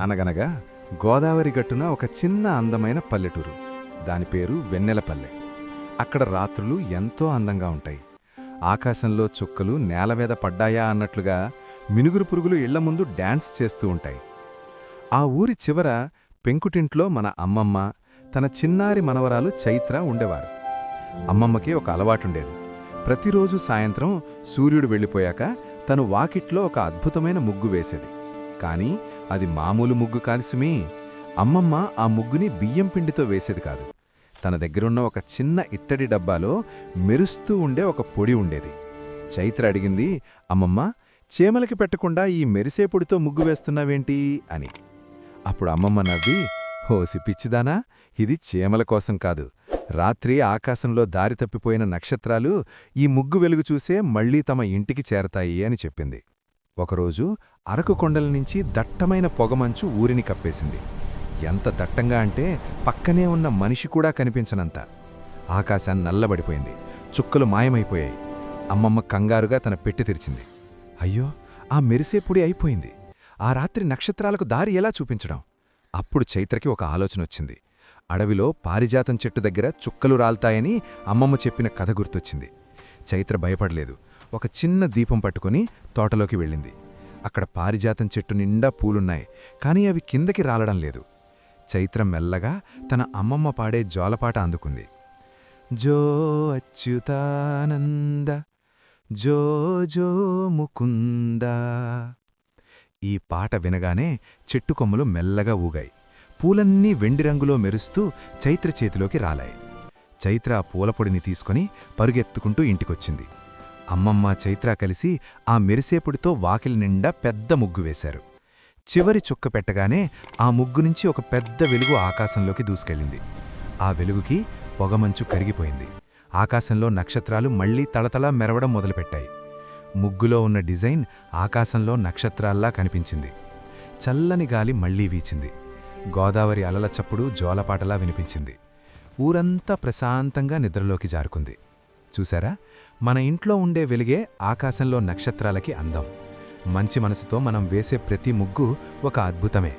అనగనగా గోదావరి గట్టున ఒక చిన్న అందమైన పల్లెటూరు. దాని పేరు వెన్నెలపల్లె. అక్కడ రాత్రులు ఎంతో అందంగా ఉంటాయి. ఆకాశంలో చుక్కలు నేల మీద పడ్డాయా అన్నట్లుగా మినుగురు పురుగులు ఇళ్ళ ముందు డ్యాన్స్ చేస్తూ ఉంటాయి. ఆ ఊరి చివర పెంకుటింట్లో మన అమ్మమ్మ తన చిన్నారి మనవరాలు చైత్ర ఉండేవారు. అమ్మమ్మకి ఒక అలవాటుండేది. ప్రతిరోజు సాయంత్రం సూర్యుడు వెళ్ళిపోయాక తను వాకిట్లో ఒక అద్భుతమైన ముగ్గు వేసేది. కానీ అది మామూలు ముగ్గు కాల్సిమే అమ్మమ్మ ఆ ముగ్గుని బియ్యం పిండితో వేసేది కాదు. తన దగ్గరున్న ఒక చిన్న ఇత్తడి డబ్బాలో మెరుస్తూ ఉండే ఒక పొడి ఉండేది. చైత్ర అడిగింది అమ్మమ్మ చేమలకి పెట్టకుండా ఈ మెరిసే పొడితో ముగ్గు వేస్తున్నావేంటి? అని. అప్పుడు అమ్మమ్మ నవ్వి హోసి పిచ్చిదానా ఇది చేమల కోసం కాదు. రాత్రి ఆకాశంలో దారి తప్పిపోయిన నక్షత్రాలు ఈ ముగ్గు వెలుగు చూసే మళ్ళీ తమ ఇంటికి చేరతాయి అని చెప్పింది. ఒకరోజు అరకు కొండల నుంచి దట్టమైన పొగమంచు ఊరిని కప్పేసింది. ఎంత దట్టంగా అంటే పక్కనే ఉన్న మనిషి కూడా కనిపించనంత. ఆకాశాన్ని నల్లబడిపోయింది. చుక్కలు మాయమైపోయాయి. అమ్మమ్మ కంగారుగా తన పెట్టి తెరిచింది. అయ్యో ఆ మెరిసే పొడి అయిపోయింది. ఆ రాత్రి నక్షత్రాలకు దారి ఎలా చూపించడం? అప్పుడు చైత్రకి ఒక ఆలోచన వచ్చింది. అడవిలో పారిజాతం చెట్టు దగ్గర చుక్కలు రాల్తాయని అమ్మమ్మ చెప్పిన కథ గుర్తొచ్చింది. చైత్ర భయపడలేదు. ఒక చిన్న దీపం పట్టుకుని తోటలోకి వెళ్ళింది. అక్కడ పారిజాతం చెట్టు నిండా పూలున్నాయి కానీ అవి కిందకి రాలడం లేదు. చైత్ర మెల్లగా తన అమ్మమ్మ పాడే జోలపాట అందుకుంది. జో అచ్యుతానంద జో జో ముకుంద. ఈ పాట వినగానే చెట్టు కొమ్మలు మెల్లగా ఊగాయి. పూలన్నీ వెండి రంగులో మెరుస్తూ చైత్ర చేతిలోకి రాలాయి. చైత్ర ఆ పూలపొడిని తీసుకుని పరుగెత్తుకుంటూ ఇంటికొచ్చింది. అమ్మమ్మ చైత్ర కలిసి ఆ మెరిసేపుడితో వాకిలి నిండా పెద్ద ముగ్గు వేశారు. చివరి చుక్క పెట్టగానే ఆ ముగ్గు నుంచి ఒక పెద్ద వెలుగు ఆకాశంలోకి దూసుకెళ్ళింది. ఆ వెలుగుకి పొగమంచు కరిగిపోయింది. ఆకాశంలో నక్షత్రాలు మళ్ళీ తళతళ మెరవడం మొదలుపెట్టాయి. ముగ్గులో ఉన్న డిజైన్ ఆకాశంలో నక్షత్రాల్లా కనిపించింది. చల్లని గాలి మళ్ళీ వీచింది. గోదావరి అలల చప్పుడు జోలపాటలా వినిపించింది. ఊరంతా ప్రశాంతంగా నిద్రలోకి జారుకుంది. చూసారా మన ఇంట్లో ఉండే వెలిగే ఆకాశంలో నక్షత్రాలకి అందం. మంచి మనసుతో మనం వేసే ప్రతి ముగ్గు ఒక అద్భుతమే.